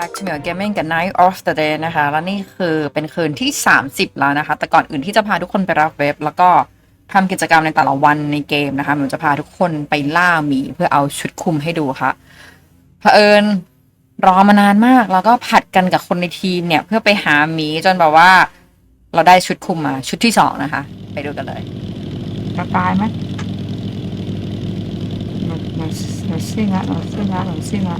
back to Mail Gaming กับ Night of the Day นะคะ และนี่คือเป็นคืนที่ 30 แล้วนะคะ แต่ก่อนอื่นที่จะพาทุกคนไปรับเว็บ แล้วก็ทำกิจกรรมในแต่ละวันในเกมนะคะผมจะพาทุกคนไปล่าหมีเพื่อเอาชุดคุมให้ดูค่ะเผอิญรอมานานมาก แล้วก็ผัดกันกับคนในทีมเนี่ยเพื่อไปหาหมีจนแบบว่า เราได้ชุดคุมมาชุดที่สองนะคะ ไปดูกันเลยจะตายไหมหนูหนูหนูซิ่งละหนูซิ่งละหนูซิ่งละ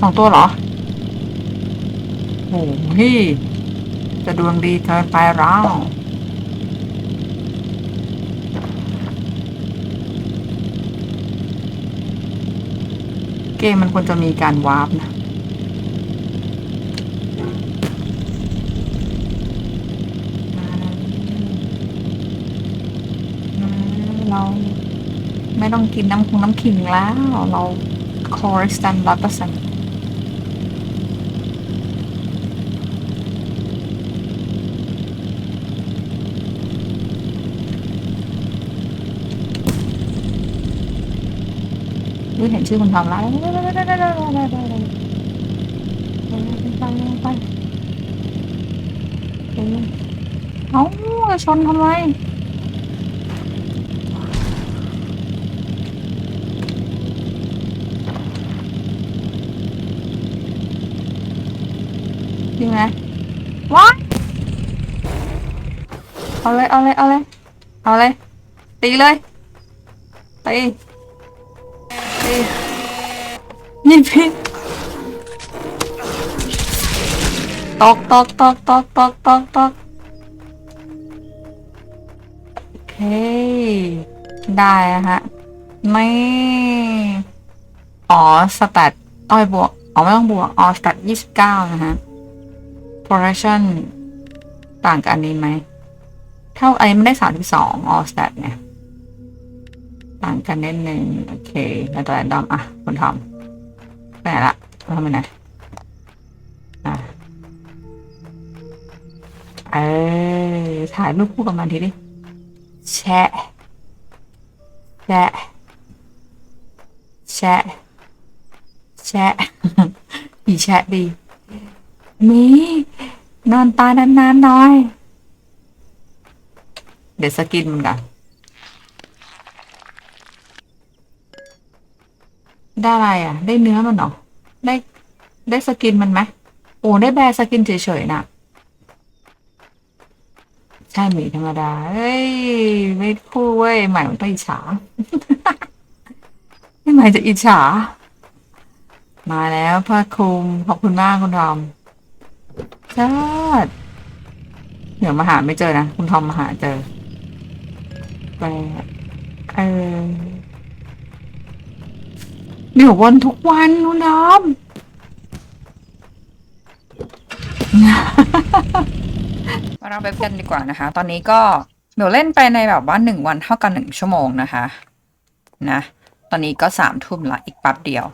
สองตัวเหรอโอ้โหจะดวงดีเกินไปแล้วเกมมันควรจะมีการวาร์ปนะเราไม่ต้องกินน้ำคงน้ำขิงแล้ว เราคอร์สตันร้อยเปอร์เซ็นต์ เห็นชื่อคุณทอมแล้วไปไปเอ้าชนทำ นี่พี่ตกตกตกตกตกตกตกโอเค ได้อะฮะ ไม่ อ๋อ สแตทอ้อยบวก อ๋อ ไม่ต้องบวก อ๋อ สแตทยี่สิบเก้านะฮะ progression ต่างกับอันนี้ไหม เท่าไอันนี้มันได้สามสิบสองออสแตทเนี่ย ต่างกันนิดนึงโอเคแล้วตัวแรนดอมอะคุณทอมไปไหนละทอมไปไหนอะเออถ่ายรูปคู่กับมันทีดิแชะแชะแชะแชะอีแชะดีมีนอนตานานๆหน่อย เดี๋ยวสกินมันก่อน ได้อะไรอะ ได้เนื้อมันหรอ ได้ ได้สกินมันไหมโอ้ได้แบร์สกินเฉยๆนะใช่หมีธรรมดา เฮ้ย ไม่คู่เว้ย ใหม่มันต้องอิจฉาไม่ใหม่จะอิจฉา มาแล้วพ่อคุมขอบคุณมากคุณทอมชาติเดี๋ยวมาหาไม่เจอนะ คุณทอมมาหาเจอไปเออ เดี๋ยววันทุกวันคุน้อมมาเราเว็บกันดีกว่านะคะ ตอนนี้ก็เดี๋ยวเล่นไปในแบบว่าหนึ่งวันเท่ากันหนึ่งชั่วโมงนะคะ นะ ตอนนี้ก็สามทุ่มละอีกแป๊บเดียว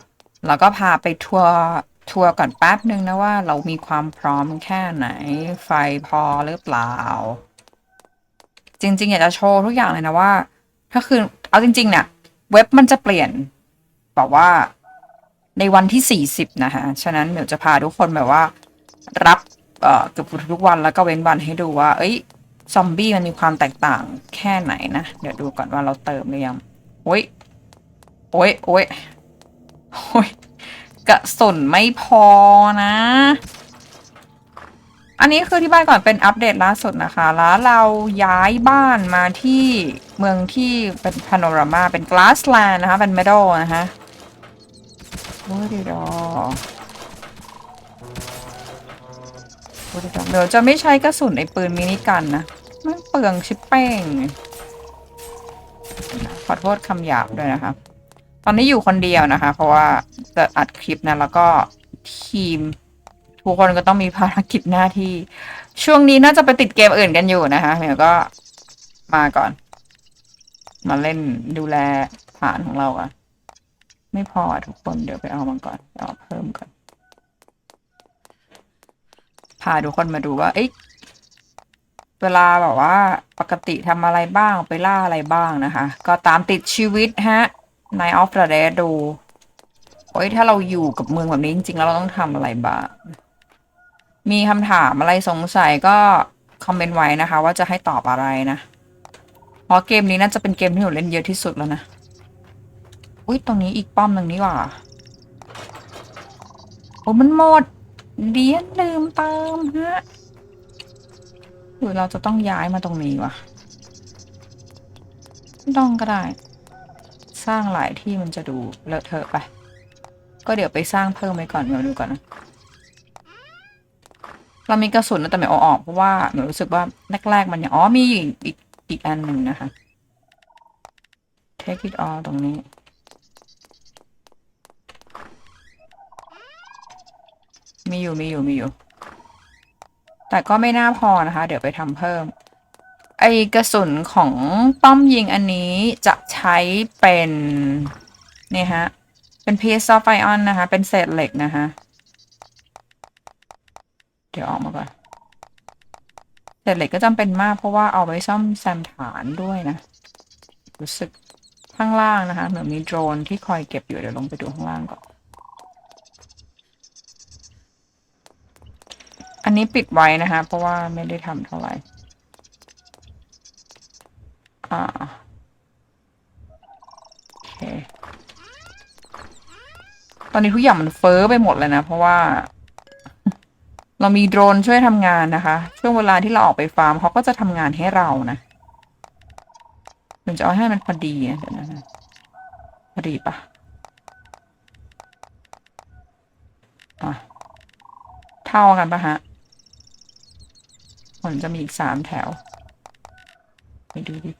แล้วก็พาไปทัวร์ทัวร์ก่อนแป๊บหนึ่งนะว่าเรามีความพร้อมแค่ไหน ไฟพอหรือเปล่า จริงๆ อยากจะโชว์ทุกอย่างเลยนะว่า ถ้าคือเอาจริง ๆ เนี่ย เว็บมันจะเปลี่ยน บอกว่าในวันที่ 40 นะฮะฉะนั้นเดี๋ยวจะพาทุกคนแบบว่า รับเอ่อเกือบทุกวันแล้วก็เว้นวันให้ดูว่า เอ้ย ซอมบี้มันมีความแตกต่างแค่ไหนนะ เดี๋ยวดูก่อนว่าเราเติมหรือยังโอ้ยโอ้ยโอ้ยโอ้ยกระสุนไม่พอนะ อันนี้คือที่บ้านก่อนเป็นอัปเดตล่าสุดนะคะ แล้วเราย้ายบ้านมาที่เมืองที่เป็นพาโนรามาเป็นกลาสแลนด์นะคะ เป็นเมดอลนะคะ 42เดี๋ยวจะไม่ใช้กระสุนไอปืนมินิกันนะ มันเปลืองชิปแป้ง ขอโทษคำหยาบด้วยนะคะ ตอนนี้อยู่คนเดียวนะคะ เพราะว่าจะอัดคลิปนะ แล้วก็ทีม ทุกคนก็ต้องมีภารกิจหน้าที่ ช่วงนี้น่าจะไปติดเกมอื่นกันอยู่นะคะ เดี๋ยวก็มาก่อน มาเล่นดูแลฐานของเราอะ่ะ ไม่พออะทุกคนเดี๋ยวไปเอามาก่อนเอาเพิ่มก่อน พาทุกคนมาดูว่า เอ๊ะเวลาแบบว่า ปกติทำอะไรบ้างไปล่าอะไรบ้างนะคะ ก็ตามติดชีวิตฮะในออฟ the Dead ดูโอ้ยถ้าเราอยู่กับเมืองแบบนี้จริงๆแล้วเราต้องทำอะไรบ้าง มีคำถามอะไรสงสัยก็คอมเมนต์ไว้นะคะ ว่าจะให้ตอบอะไรนะ เพราะเกมนี้น่าจะเป็นเกมที่หนูเล่นเยอะที่สุดแล้วนะ อุ้ยตรงนี้อีกป้อมหนึ่งนี่ว่าโอ้มันหมด เดียนลืมเติมฮะหรือเราจะต้องย้ายมาตรงนี้วะต้องก็ได้ สร้างหลายที่มันจะดูเลอะเทอะไป ก็เดี๋ยวไปสร้างเพิ่มไว้ก่อนเดี๋ยวดูก่อนนะเรามีกระสุนนะแต่ไม่เอาออกเพราะว่าหนูรู้สึกว่าแรกๆมันยังอ๋อมีอีกอีกอีกอันหนึ่งนะคะ take it all ตรงนี้ มีอยู่มีอยู่มีอยู่ แต่ก็ไม่น่าพอนะคะ เดี๋ยวไปทำเพิ่ม ไอกระสุนของป้อมยิงอันนี้จะใช้เป็นนี่ฮะ เป็น piece of iron นะคะ เป็นเศษเหล็กนะคะ เดี๋ยวออกมาก่อนเศษเหล็กก็จำเป็นมากเพราะว่าเอาไว้ซ่อมแซมฐานด้วยนะ รู้สึกข้างล่างนะคะ เหมือนมีโดรนที่คอยเก็บอยู่เดี๋ยวลงไปดูข้างล่างก่อน นนี้ปิดไว้นะคะ เพราะว่าไม่ได้ทำเท่าไหร่ อ่าโอเคตอนนี้ทุกอย่างมันเฟ้อไปหมดเลยนะ เพราะว่า เรามีโดรนช่วยทำงานนะคะ ช่วงเวลาที่เราออกไปฟาร์มเขาก็จะทำงานให้เรานะมันจะเอาให้มันพอดีเดี๋ยวนะพอดีปะอะเท่ากันปะฮะ มันจะมีอีกสามแถว ไปดูดิ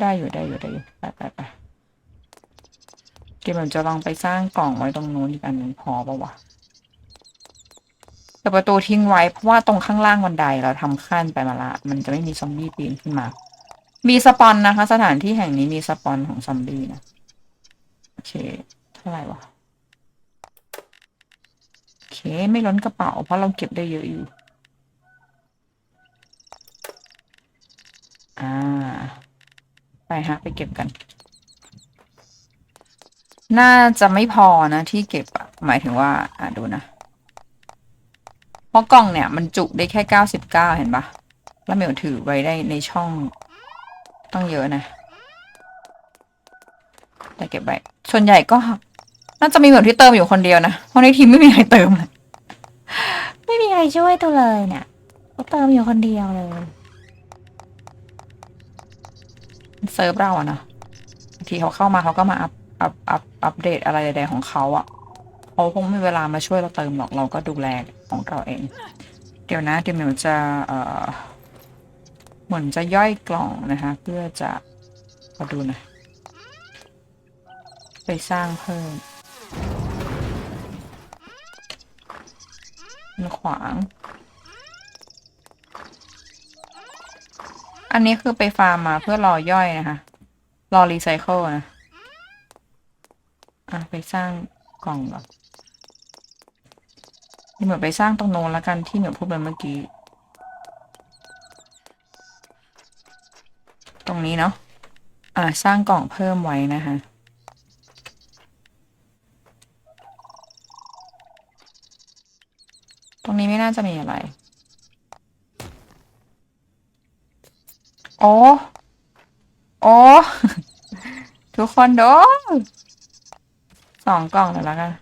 ได้อยู่ได้อยู่ได้อยู่ไปไปไปเกมมันจะลองไปสร้างกล่องไว้ตรงนู้นอีกอันหนึ่งพอปะวะแต่ประตูทิ้งไว้เพราะว่าตรงข้างล่างบันไดเราทำขั้นไปมาละ มันจะไม่มีซอมบี้ปีนขึ้นมา มีสปอนนะคะ สถานที่แห่งนี้มีสปอนของซอมบี้นะ โอเค เท่าไหร่วะ โอเค ไม่ล้นกระเป๋าเพราะเราเก็บได้เยอะอยู่ อ่า ไปฮะ ไปเก็บกัน น่าจะไม่พอนะที่เก็บอะหมายถึงว่า อ่าดูนะ เพราะกล่องเนี่ย มันจุได้แค่เก้าสิบเก้าเห็นปะแล้วเหมียวถือไว้ได้ในช่องต้องเยอะนะแต่เก็บไว้ส่วนใหญ่ก็น่าจะมีเหมือนที่เติมอยู่คนเดียวนะ เพราะในทีมไม่มีใครเติมเลย ไม่มีใครช่วยตัวเลยเนี่ยก็เติมอยู่คนเดียวเลย เซิร์ฟเราอะนะบางทีเขาเข้ามาเขาก็มาอัพอัพอัพอัปเดตอะไรใดๆของเขาอะเขาคงไม่มีเวลามาช่วยเราเติมหรอกเราก็ดูแลของเราเอง เดี๋ยวนะเดี๋ยวเหมียวจะเอ่อเหมือนจะย่อยกล่องนะคะ เพื่อจะมาดูนะไปสร้างเพิ่มมันขวาง อันนี้คือไปฟาร์มมาเพื่อรอย่อยนะคะ รอรีไซเคิลนะ อะ ไปสร้างกล่องก่อนนี่เหมือนไปสร้างตรงโน้นแล้วกันที่เหมือนพูดไปเมื่อกี้ ตรงนี้เนาะ อะสร้างกล่องเพิ่มไว้นะคะตรงนี้ไม่น่าจะมีอะไร โอ้โอ้ทุกคนดูสองกล่องเลยแล้วกัน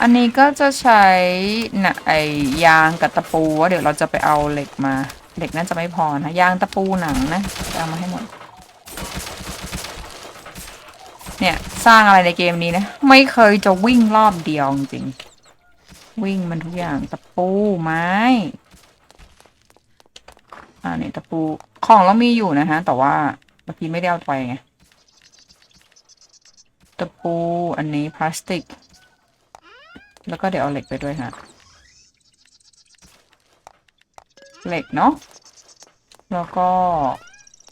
อันนี้ก็จะใช้นะไอยางกับตะปูว่าเดี๋ยวเราจะไปเอาเหล็กมาเหล็กน่าจะไม่พอนะยางตะปูหนังนะจะเอามาให้หมด เนี่ย สร้างอะไรในเกมนี้นะ ไม่เคยจะวิ่งรอบเดียวจริง วิ่งมันทุกอย่างตะปูไม้ อ่าเนี่ยตะปูของเรามีอยู่นะฮะ แต่ว่าเมื่อกี้ไม่ได้เอาไปไงตะปูอันนี้พลาสติก แล้วก็เดี๋ยวเอาเหล็กไปด้วยฮะเหล็กเนาะแล้วก็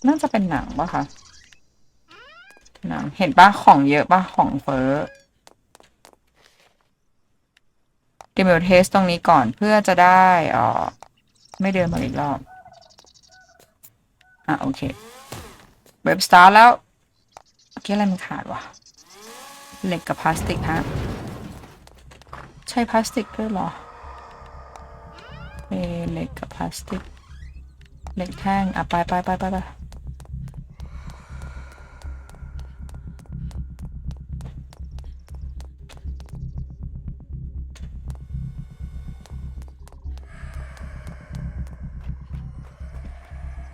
น่าจะเป็นหนังปะคะหนังเห็นปะของเยอะปะของเฟอเดีมิวเทสตรงนี้ก่อนเพื่อจะได้อ่อไม่เดินมาอีกรอบ อะ โอเค เว็บสตาร์แล้วเมื่อกี้อะไรมันขาดวะเหล็กกับพลาสติกฮะ ใช่พลาสติกด้วยหรอเอเหล็กกับพลาสติก เหล็กแท่ง อะ ไปไปไปไปไป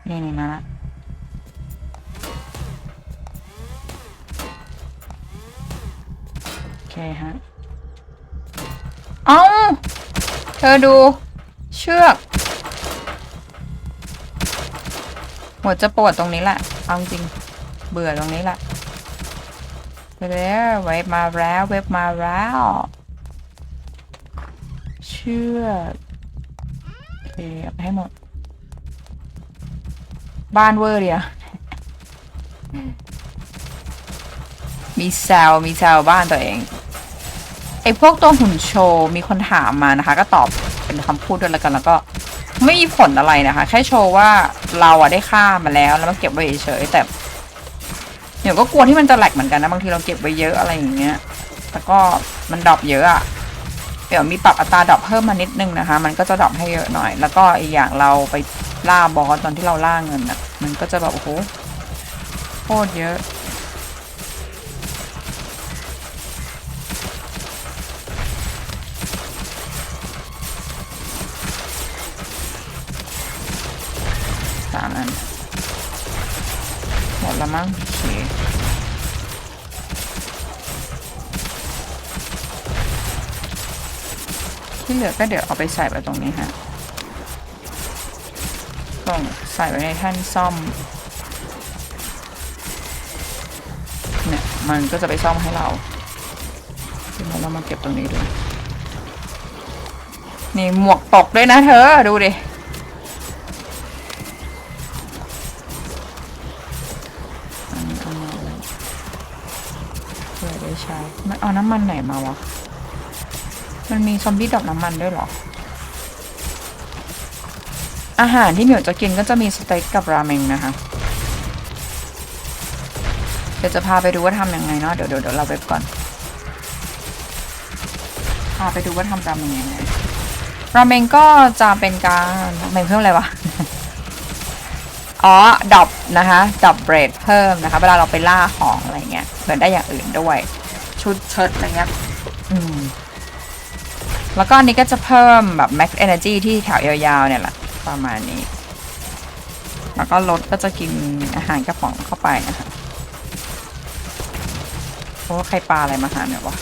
นี่นี่มาละโอเคฮะ เอ้าเธอดู เชือก หัวจะปวดตรงนี้แหละ เอาจริง เบื่อตรงนี้แหละไปแล้วเว็บมาแล้ว เว็บมาแล้ว เชือก โอเคเอาไปให้หมด บ้านเวอร์เดียวมีแซวมีแซวบ้านตัวเองไอพวกตัวหุ่นโชว์มีคนถามมานะคะ ก็ตอบเป็นคำพูดด้วยแล้วกันแล้วก็ไม่มีผลอะไรนะคะ แค่โชว์ว่าเราอะได้ค่ามาแล้วแล้วมาเก็บไว้เฉยแต่เดี๋ยวก็กลัวที่มันจะแหลกเหมือนกันนะบางทีเราเก็บไว้เยอะอะไรอย่างเงี้ยแต่ก็มันดรอปเยอะอะ ดี๋ยวมีปรับอัตราดรอปเพิ่มมานิดนึงนะคะ มันก็จะดรอปให้เยอะหน่อย แล้วก็อีกอย่างเราไปล่าบอสตอนที่เราล่าเงินอะมันก็จะแบบโอ้โหโคตรเยอะสามอันหมดแล้วมั้งโอเค ที่เหลือก็เดี๋ยวเอาไปใส่ไว้ตรงนี้ฮะต้องใส่ไว้ในแท่นซ่อม เนี่ย มันก็จะไปซ่อมให้เราเดี๋ยวเรามาเก็บตรงนี้ด้วยนี่หมวกตกด้วยนะเธอ ดูดิ อันนี้เอามาเลยเพื่อได้ใช้มันเอาน้ำมันไหนมาวะ มันมีซอมบี้ดอกน้ำมันด้วยเหรอ อาหารที่เหมียวจะกินก็จะมีสเต็กกับราเมงนะคะ เดี๋ยวจะพาไปดูว่าทำยังไงเนาะ เดี๋ยวเดี๋ยวเราไปก่อน พาไปดูว่าทำราเมงยังไง ราเมงก็จะเป็นการราเมงเพิ่มอะไรวะอ๋อดอปนะคะดอปเบรดเพิ่มนะคะ เวลาเราไปล่าของอะไรเงี้ยเหมือนได้อย่างอื่นด้วย ชุดเชิ้ตอะไรเงี้ย แล้วก็อันนี้ก็จะเพิ่มแบบ max energy ที่แถวยาวๆเนี่ยแหละประมาณนี้ แล้วก็รถก็จะกินอาหารกระป๋องเข้าไปนะคะโอ้ใครปลาอะไรมาหาเนี่ยวะ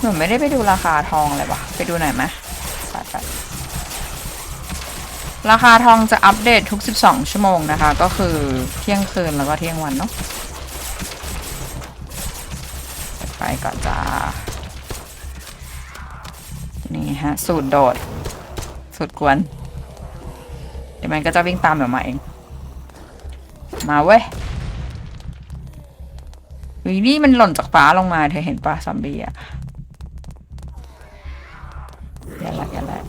หนูไม่ได้ไปดูราคาทองเลยวะไปดูหน่อยไหมไปไป ราคาทองจะอัปเดตทุก 12 ชั่วโมงนะคะ ก็คือเที่ยงคืนแล้วก็เที่ยงวันเนาะไปก่อนจ้า นี่ฮะ สูตรโดด สูตรกวน เดี๋ยวมันก็จะวิ่งตามเดี๋ยวมาเอง มาเว้ยวินี่มันหล่นจากฟ้าลงมาเธอเห็นปะซอมบี้อะ อย่าละอย่าละ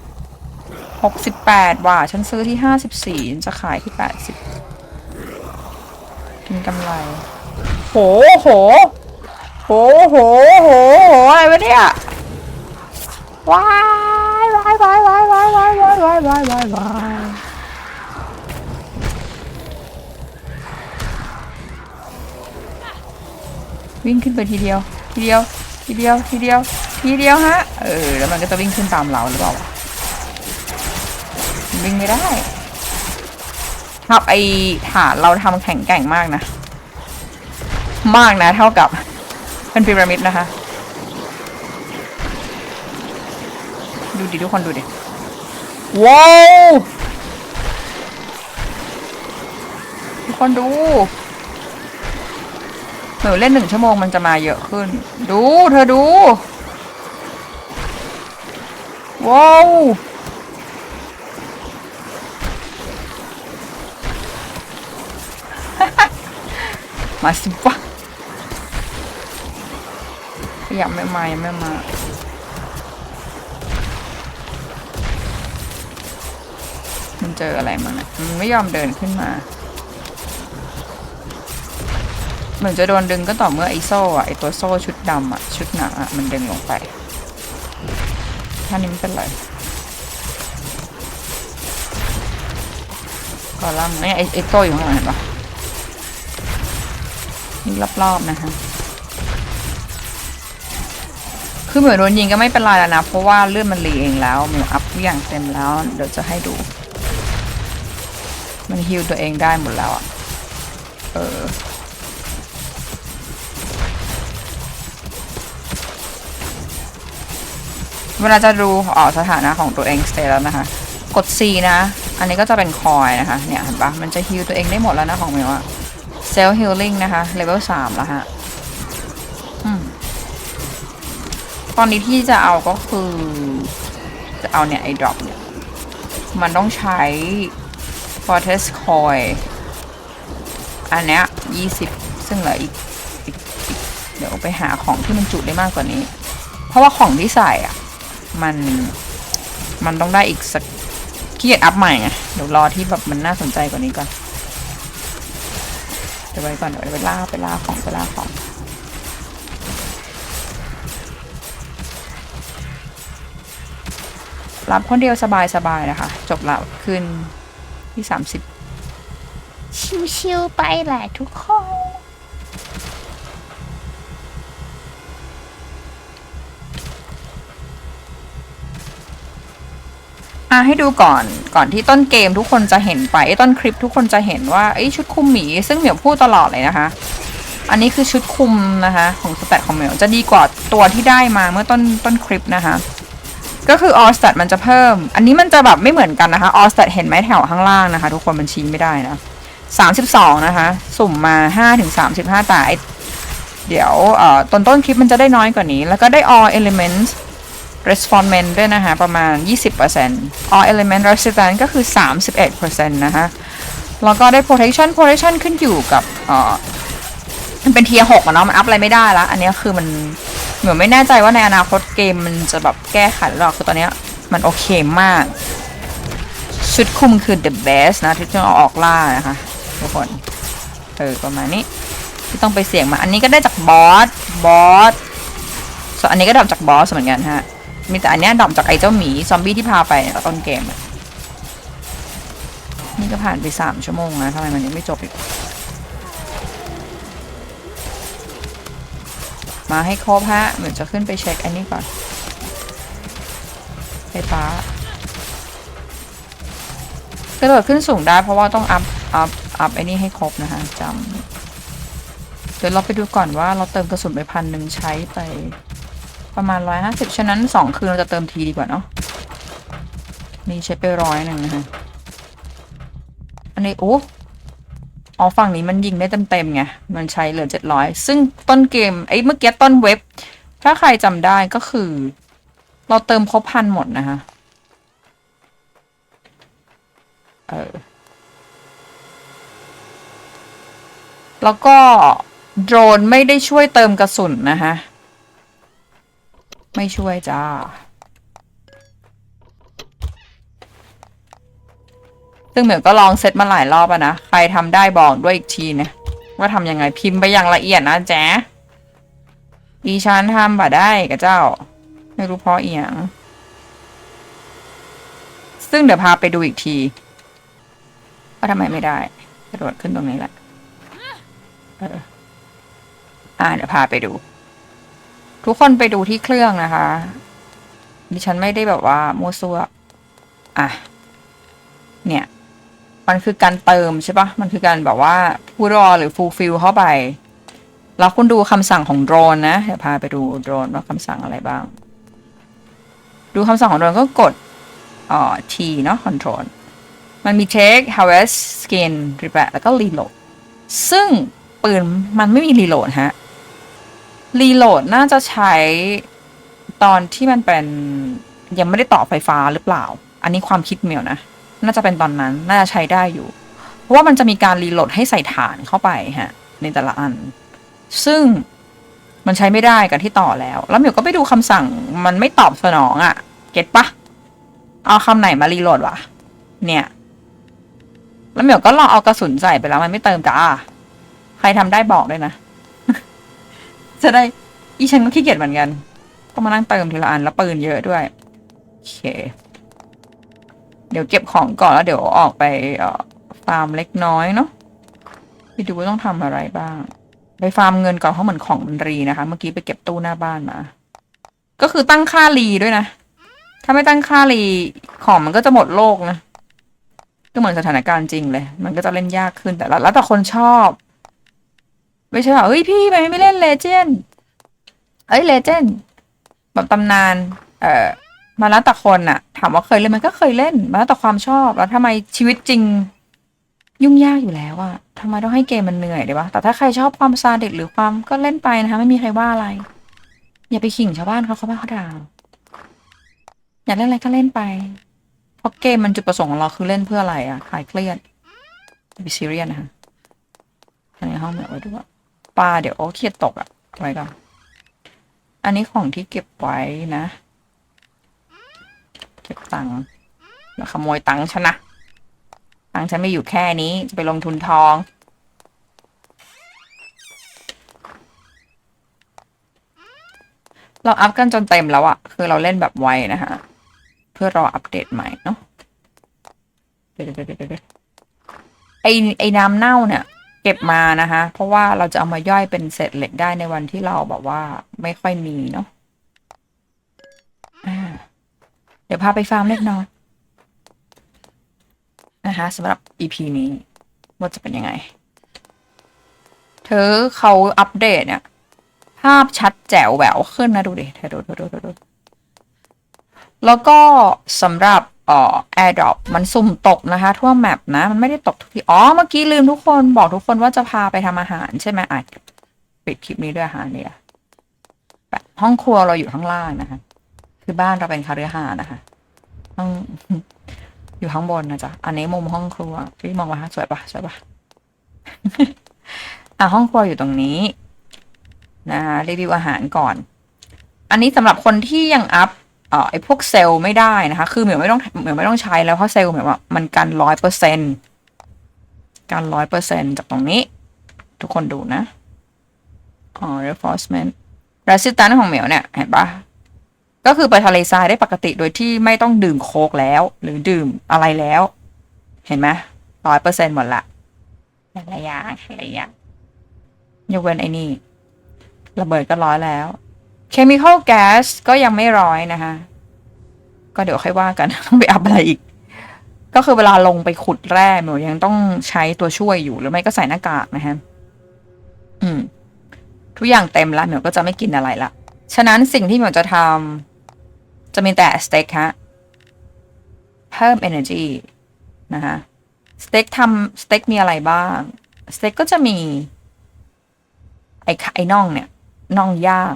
หกสิบแปดว่ะฉันซื้อที่ห้าสิบสี่จะขายที่แปดสิบกินกำไร โห โห โห โห โห โห อะไรวะเนี่ย ว้ายว้ายว้ายว้ายว้ายว้ายว้ายว้ายว้ายว้ายว้ายวิ่งขึ้นไปทีเดียว ทีเดียว ทีเดียว ทีเดียว ทีเดียวฮะ เออ แล้วมันก็จะวิ่งขึ้นตามเราหรือเปล่า วะมันวิ่งไม่ได้ครับไอฐานเราทำแข็งแกร่งมากนะ มากนะเท่ากับเป็นพีระมิดนะคะ ดูดิทุกคนดูดิ ว้าวทุกคนดูเหมือนเล่นหนึ่งชั่วโมงมันจะมาเยอะขึ้น ดูเธอดู ว้าว มาสิวะยังไม่มายังไม่มามันเจออะไรมันอะมันไม่ยอมเดินขึ้นมา เหมือนจะโดนดึงก็ต่อเมื่อไอโซ่อะไอตัวโซ่ชุดดำอะชุดหนาอะมันดึงลงไป ท่านี้ไม่เป็นไรกอลัมน์เนี่ยไอไอโซ่อยู่ข้างหลังเห็นปะ นี่รอบๆนะคะ คือเหมือนโดนยิงก็ไม่เป็นไรแล้วนะ เพราะว่าเลือดมันรีเองแล้วมันอัพทุกอย่างเต็มแล้ว เดี๋ยวจะให้ดู มันฮิวตัวเองได้หมดแล้วอะเออเวลาจะดูออกสถานะของตัวเองสเตแล้วนะคะ กด C นะ อันนี้ก็จะเป็นคอยนะคะ เนี่ยเห็นปะมันจะฮิลตัวเองได้หมดแล้วนะของเมลอะ เซลล์ฮิลลิ่งนะคะเลเวลสามแล้วฮะอตอนนี้ที่จะเอาก็คือ จะเอาเนี่ย ไอ้ดรอปเนี่ย มันต้องใช้ Fortress Coin อันเนี้ยยี่สิบซึ่งเหลืออีกอกอกเดี๋ยวไปหาของที่มันจุได้มากกว่านี้ เพราะว่าของที่ใส่อะ มัน มันต้องได้อีกสักขี้เกียจอัพใหม่ไงเดี๋ยวรอที่แบบมันน่าสนใจกว่านี้ก่อน ดี๋ยวไว้ก่อนเดี๋ยวไปล่าไปล่าของไปล่าของรับคนเดียวสบายสบายนะคะ จบแล้วขึ้นที่สามสิบชิวๆไปแหละทุกคน อะให้ดูก่อนก่อนที่ต้นเกมทุกคนจะเห็นไปไอ้ต้นคลิปทุกคนจะเห็นว่าไอ้ชุดคุมหมีซึ่งเหมียวพูดตลอดเลยนะคะ อันนี้คือชุดคุมนะคะของสแตทของเหมียวจะดีกว่าตัวที่ได้มาเมื่อต้นต้นคลิปนะคะ ก็คือออสแตทมันจะเพิ่ม อันนี้มันจะแบบไม่เหมือนกันนะคะออสแตทเห็นไหมแถวข้างล่างนะคะ ทุกคนมันชี้ไม่ได้นะสามสิบสองนะคะ สุ่มมาห้าถึงสามสิบห้าตาไอ้เดี๋ยวเอ่อต้นต้นคลิปมันจะได้น้อยกว่านี้ แล้วก็ได้ all elements respondent ด้วยนะคะ ประมาณ 20% all element resistant ก็คือ 31%นะคะแล้วก็ได้ protection protection ขึ้นอยู่กับเอ่อมันเป็นเทียหกอะเนาะมันอัพอะไรไม่ได้ละอันนี้คือมันเหมือนไม่แน่ใจว่าในอนาคตเกมมันจะแบบแก้ไขหรือเปล่าคือตอนนี้มันโอเคมาก ชุดคุมคือ the best นะ ที่จะอออกล่านะคะทุกคนเออประมาณนี้ที่ต้องไปเสี่ยงมา อันนี้ก็ได้จากบอสบอสส่วนอันนี้ก็ดับจากบอสเหมือนกันฮะ มีแต่อันเนี้ยดับจากไอ้เจ้าหมีซอมบี้ที่พาไปเนี่ยต้นเกมนี่ก็ผ่านไปสามชั่วโมงนะทำไมมันยังไม่จบอีก มาให้ครบฮะ เหมือนจะขึ้นไปเช็คอันนี้ก่อน ไฟฟ้ากระโดดขึ้นสูงได้เพราะว่าต้องอัพ อัพ อัพไอ้นี่ให้ครบนะคะจำเดี๋ยวเราไปดูก่อนว่าเราเติมกระสุนไปพันหนึ่งใช้ไป ประมาณร้อยห้าสิบฉะนั้นสองคืนเราจะเติมทีดีกว่าเนาะนี่ใช้ไปร้อยหนึ่งนะคะอันนี้โอ้อ๋อฝั่งนี้มันยิงได้เต็มๆไงมันใช้เหลือเจ็ดร้อยซึ่งต้นเกมไอ้เมื่อกี้ต้นเว็บ ถ้าใครจำได้ก็คือ เราเติมครบพันหมดนะคะเออแล้วก็โดรนไม่ได้ช่วยเติมกระสุนนะคะ ไม่ช่วยจ้า ซึ่งเหมือนก็ลองเซตมาหลายรอบอะนะ ใครทำได้บอกด้วยอีกทีนะ ว่าทำยังไงพิมพ์ไปอย่างละเอียดนะแจ๊ดิฉันทำบ่ได้กับเจ้า ไม่รู้เพราะอีหยังซึ่งเดี๋ยวพาไปดูอีกทีว่าทำไมไม่ได้กระโดดขึ้นตรงนี้แหละเอออ่าเดี๋ยวพาไปดู ทุกคนไปดูที่เครื่องนะคะ ดิฉันไม่ได้แบบว่ามัวซัวอะ เนี่ย มันคือการเติมใช่ปะมันคือการแบบว่าพูดรอหรือฟูลฟิลเข้าไป แล้วคุณดูคำสั่งของโดรนนะ เดี๋ยวพาไปดูโดรนว่าคำสั่งอะไรบ้าง ดูคำสั่งของโดรนก็กดอ่อ T เนาะ control มันมี take harvest skin repair แล้วก็ reload ซึ่งปืนมันไม่มีรีโหลดฮะ รีโหลดน่าจะใช้ตอนที่มันเป็นยังไม่ได้ต่อไฟฟ้าหรือเปล่า อันนี้ความคิดเมียวนะ น่าจะเป็นตอนนั้น น่าจะใช้ได้อยู่ เพราะว่ามันจะมีการรีโหลดให้ใส่ฐานเข้าไปฮะ ในแต่ละอัน ซึ่งมันใช้ไม่ได้กับที่ต่อแล้ว แล้วเหมียวก็ไปดูคำสั่งมันไม่ตอบสนองอะ่ะ เก็ตปะ เอาคำไหนมารีโหลดวะ เนี่ย แล้วเหมียวก็ลองเอากระสุนใส่ไปแล้วมันไม่เติมจ้า ใครทำได้บอกด้วยนะ จะได้อีฉันก็ขี้เกียจเหมือนกันก็มานั่งเติมทีละอันแล้วปืนเยอะด้วยโอเค เดี๋ยวเก็บของก่อนแล้วเดี๋ยวออกไปฟาร์มเล็กน้อยเนาะไปดูว่าต้องทำอะไรบ้าง ไปฟาร์มเงินก่อนเพราะเหมือนของมันรีนะคะ เมื่อกี้ไปเก็บตู้หน้าบ้านมา ก็คือตั้งค่ารีด้วยนะ ถ้าไม่ตั้งค่ารีของมันก็จะหมดโลกนะก็เหมือนสถานการณ์จริงเลย มันก็จะเล่นยากขึ้นแต่แล้วแต่คนชอบ ไม่ใช่ว่าเฮ้ยพี่ทำไมไม่เล่นเลเจนด์เอ้ยเลเจนด์แบบตำนาน เอ่อมาแล้วแต่คนอะถามว่าเคยเล่นมันก็เคยเล่น มาแล้วแต่ความชอบแล้วทำไมชีวิตจริง ยุ่งยากอยู่แล้วอะทำไมต้องให้เกมมันเหนื่อยเลยวะแต่ถ้าใครชอบความซาดิสหรือความก็เล่นไปนะคะไม่มีใครว่าอะไร อย่าไปขิงชาวบ้านเขาเขาไม่เขาด่าอยากเล่นอะไรก็เล่นไป เพราะเกมมันจุดประสงค์ของเราคือเล่นเพื่ออะไรอะคลายเครียดอย่าไปซีเรียสนะคะในห้องเหมือนไว้ด้วย ปลาเดี๋ยวโอ้เครียดตกอะไว้ก่อนอันนี้ของที่เก็บไว้นะ เก็บตังค์แล้วขโมยตังค์ฉันนะตังค์ฉันไม่อยู่แค่นี้จะไปลงทุนทอง เราอัพกันจนเต็มแล้วอะคือเราเล่นแบบไวนะฮะเพื่อรออัปเดตใหม่เนาะเดี๋ยวเดี๋ยวเดี๋ยวเดี๋ยวไอไอน้ำเน่าเนี่ย เก็บมานะคะ เพราะว่าเราจะเอามาย่อยเป็นเศษเหล็กได้ในวันที่เราแบบว่าไม่ค่อยมีเนาะเดี๋ยวพาไปฟาร์มเล็กน้อยนะคะสำหรับ EP นี้ว่าจะเป็นยังไง เธอเขาอัปเดตเนี่ย ภาพชัดแจ๋วแหววขึ้นนะดูดิเธอดูดูดูดูแล้วก็สำหรับ เอ่อ AirDrop มันสุ่มตกนะคะ ทั่วแมปนะ มันไม่ได้ตกทุกทีอ๋อเมื่อกี้ลืมทุกคนบอกทุกคนว่าจะพาไปทำอาหารใช่ไหมอะปิดคลิปนี้ด้วยอาหารเนี่ยแบบห้องครัวเราอยู่ข้างล่างนะคะ คือบ้านเราเป็นคาเรือหาสน์นะคะห้องอยู่ข้างบนนะจ๊ะอันนี้มุมห้องครัวพี่มองว่าสวยปะสวยปะอะห้องครัวอยู่ตรงนี้นะคะรีวิวอาหารก่อน อันนี้สำหรับคนที่ยังอัพ เอ่อไอ้พวกเซลล์ไม่ได้นะคะ คือเหมือนไม่ต้องเหมือนไม่ต้องใช้แล้วเพราะเซลล์เหมือนว่ามันกันร้อยเปอร์เซ็นกันร้อยเปอร์เซ็นจากตรงนี้ ทุกคนดูนะอ๋อ reinforcement resistance ของเหมียวเนี่ย เห็นปะก็คือไปทะเลทรายได้ปกติโดยที่ไม่ต้องดื่มโคกแล้ว หรือดื่มอะไรแล้ว เห็นไหมร้อยเปอร์เซ็นหมดละหลายอย่างหลายอย่างยกเว้นไอ้นี่ระเบิดก็ร้อยแล้ว chemical gas ก็ยังไม่ร้อยนะคะ ก็เดี๋ยวค่อยว่ากัน ต้องไปอัพอะไรอีก ก็คือเวลาลงไปขุดแร่หนูยังต้องใช้ตัวช่วยอยู่หรือไม่ก็ใส่หน้ากากนะฮะอืม ทุกอย่างเต็มแล้วหนูก็จะไม่กินอะไรละฉะนั้นสิ่งที่หนูจะทำจะมีแต่สเต็กฮะเพิ่ม energy นะคะสเต็กทำสเต็กมีอะไรบ้างสเต็กก็จะมี ไอ้ไอ้น่องเนี่ยน่องย่าง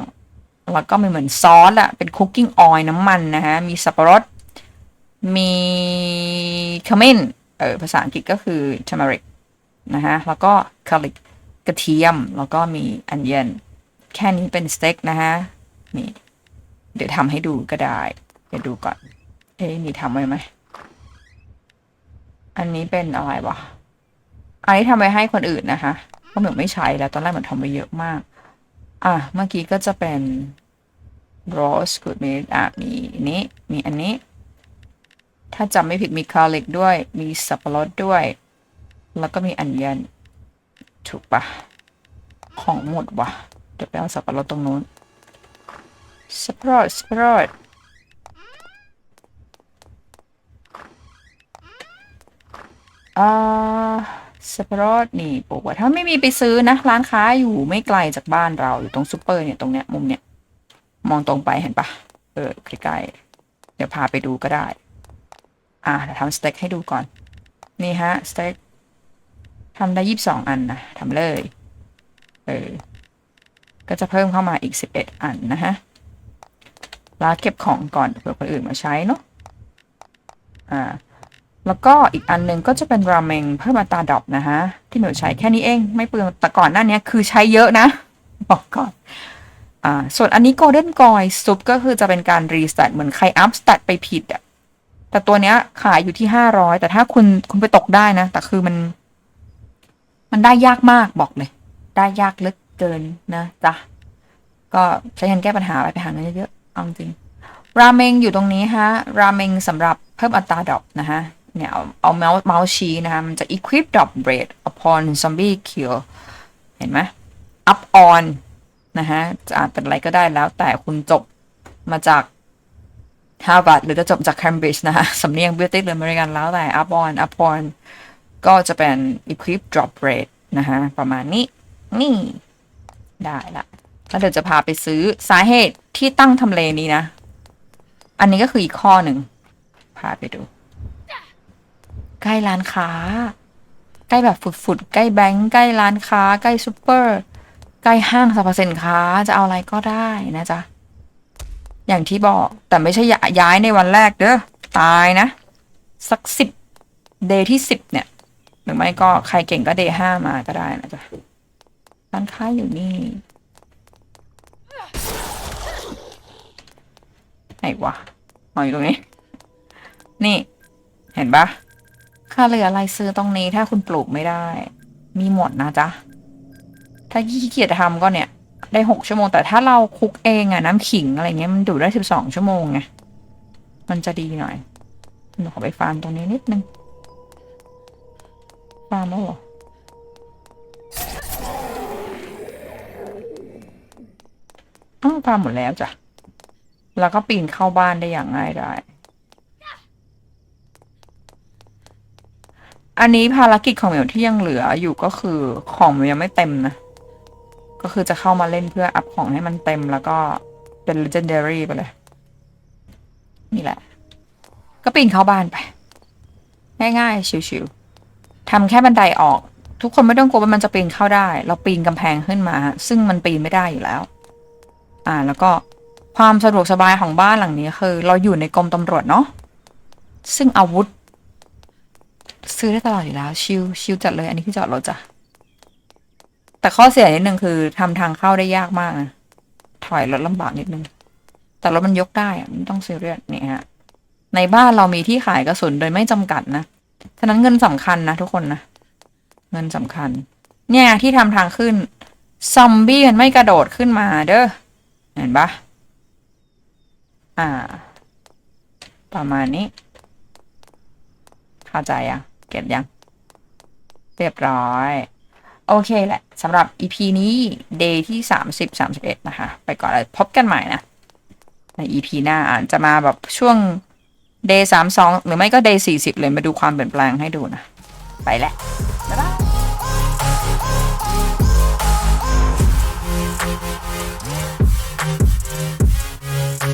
แล้วก็มีเหมือนซอสอะเป็นคุกกิ้งออยล์น้ำมันนะฮะ มีสับปะรด มีขมิ้น เออภาษาอังกฤษก็คือ turmeric นะฮะ แล้วก็ garlic กระเทียม แล้วก็มีอันเยนแค่นี้เป็นสเต็กนะฮะ นี่ เดี๋ยวทำให้ดูก็ได้ เดี๋ยวดูก่อน เอ๊ะมีทำไว้ไหม อันนี้เป็นอะไรวะ อันนี้ทำไว้ให้คนอื่นนะคะ ก็เหมือนไม่ใช้แล้ว ตอนแรกเหมือนทำไปเยอะมาก อะ เมื่อกี้ก็จะเป็น rose good m e อะ มีอันนี้ มีอันนี้ ถ้าจำไม่ผิดมีคาลิกด้วย มีสับปะรดด้วย แล้วก็มีอันเยนถูกปะของหมดวะเดี๋ยวไปเอาสับปะรดตรงนู้นสับปะรดสับปะรดอ่า สับปะรดนี่ปลูกไว้ถ้าไม่มีไปซื้อนะ ร้านค้าอยู่ไม่ไกลจากบ้านเราอยู่ตรงซูเปอร์เนี่ยตรงเนี้ยมุมเนี้ยมองตรงไปเห็นปะเออใกล้ๆเดี๋ยวพาไปดูก็ได้ อ่าเดี๋ยวทำสเต็กให้ดูก่อน นี่ฮะสเต็กทำได้ยี่สิบสองอันนะทำเลย เออ ก็จะเพิ่มเข้ามาอีกสิบเอ็ดอันนะฮะลาเก็บของก่อนเผื่อคนอื่นมาใช้เนาะอ่า แล้วก็อีกอันหนึ่งก็จะเป็นราเมงเพิ่มอัตราดอปนะฮะ ที่หนูใช้แค่นี้เอง ไม่เปลืองแต่ก่อนหน้านี้คือใช้เยอะนะ บอกก่อนอ่าส่วนอันนี้ golden g o y ซุปก็คือจะเป็นการรีส t ตเหมือนใครอัพส t ตไปผิดอะแต่ตัวเนี้ยขายอยู่ที่ห้าร้อยแต่ถ้าคุณคุณไปตกได้นะ แต่คือมัน มันได้ยากมากบอกเลย ได้ยากเลือเกินนะจ๊ะ ก็ใช้เงินแก้ปัญหาไปไปหาเงินเยอะๆเอาจริงราเมงอยู่ตรงนี้ฮะ ราเมงสำหรับเพิ่มอัตราดอปนะฮะ เนี่ย เอาเมาส์เมาส์ชี้นะคะ มันจะ equip drop rate upon zombie kill เห็นไหม up on นะฮะ จะอ่าจเป็นอะไรก็ได้แล้วแต่คุณจบมาจาก Harvard หรือจะจบจาก Cambridge นะคะสำเนียง British หรือ American แล้วแต่ up on up on ก็จะเป็น equip drop rate นะฮะประมาณนี้ นี่ได้ละแล้วเดี๋ยวจะพาไปซื้อสาเหตุที่ตั้งทำเลนี้นะ อันนี้ก็คืออีกข้อหนึ่ง พาไปดู ใกล้ร้านค้า ใกล้แบบฝุดๆ ใกล้แบงก์ใกล้ร้านค้า ใกล้ซูเปอร์ ใกล้ห้างสรรพสินค้าจะเอาอะไรก็ได้นะจ๊ะ อย่างที่บอกแต่ไม่ใช่ย้ายในวันแรกเด้อตายนะ สักสิบเดย์ที่สิบเนี่ย หรือไม่ก็ใครเก่งก็เดย์ห้ามาก็ได้นะจ๊ะร้านค้าอยู่นี่ไหนวะอ๋ออยู่ตรงนี้ นี่ เห็นปะ ค่าเหลืออะไรซื้อตรงนี้ถ้าคุณปลูกไม่ได้ มีหมดนะจ๊ะ ถ้าขี้เกียจทำก็เนี่ย ได้หกชั่วโมง แต่ถ้าเราคุกเองอะน้ำขิงอะไรเงี้ยมันดูได้สิบสองชั่วโมงไงมันจะดีหน่อยหนูขอไปฟาร์มตรงนี้นิดนึง ฟาร์มแล้วหรออ้าวฟาร์มหมดแล้วจ้ะ แล้วก็ปีนเข้าบ้านได้อย่างง่ายได้ อันนี้ภารกิจของเหมียวที่ยังเหลืออยู่ก็คือของเหมียวยังไม่เต็มนะ ก็คือจะเข้ามาเล่นเพื่ออัพของให้มันเต็มแล้วก็เป็น legendary ไปเลย นี่แหละ ก็ปีนเข้าบ้านไป ง่ายๆ ชิวๆทำแค่บันไดออก ทุกคนไม่ต้องกลัวว่ามันจะปีนเข้าได้ เราปีนกำแพงขึ้นมา ซึ่งมันปีนไม่ได้อยู่แล้ว อ่าแล้วก็ความสะดวกสบายของบ้านหลังนี้คือ เราอยู่ในกรมตำรวจเนาะซึ่งอาวุธ ซื้อได้ตลอดอยู่แล้ว ชิลชิลจัดเลย อันนี้คือจอดรถจ้ะ แต่ข้อเสียนิดนึงคือทำทางเข้าได้ยากมากนะถอยรถลำบากนิดนึง แต่รถมันยกได้อะไม่ต้องซีเรียสนี่ฮะในบ้านเรามีที่ขายกระสุนโดยไม่จำกัดนะฉะนั้นเงินสำคัญนะทุกคนนะเงินสำคัญ เนี่ยที่ทำทางขึ้น ซอมบี้มันไม่กระโดดขึ้นมาเด้อเห็นปะอ่า ประมาณนี้ เข้าใจยัง เก็ตยัง เรียบร้อย โอเคแหละสำหรับ EP นี้ day ที่สามสิบสามสิบเอ็ดนะคะ ไปก่อนแล้วพบกันใหม่นะ ใน EP หน้าอาจจะมาแบบช่วง day สามสองหรือไม่ก็ day สี่สิบเลยมาดูความเปลี่ยนแปลงให้ดูนะ ไปแล้วบ๊ายบาย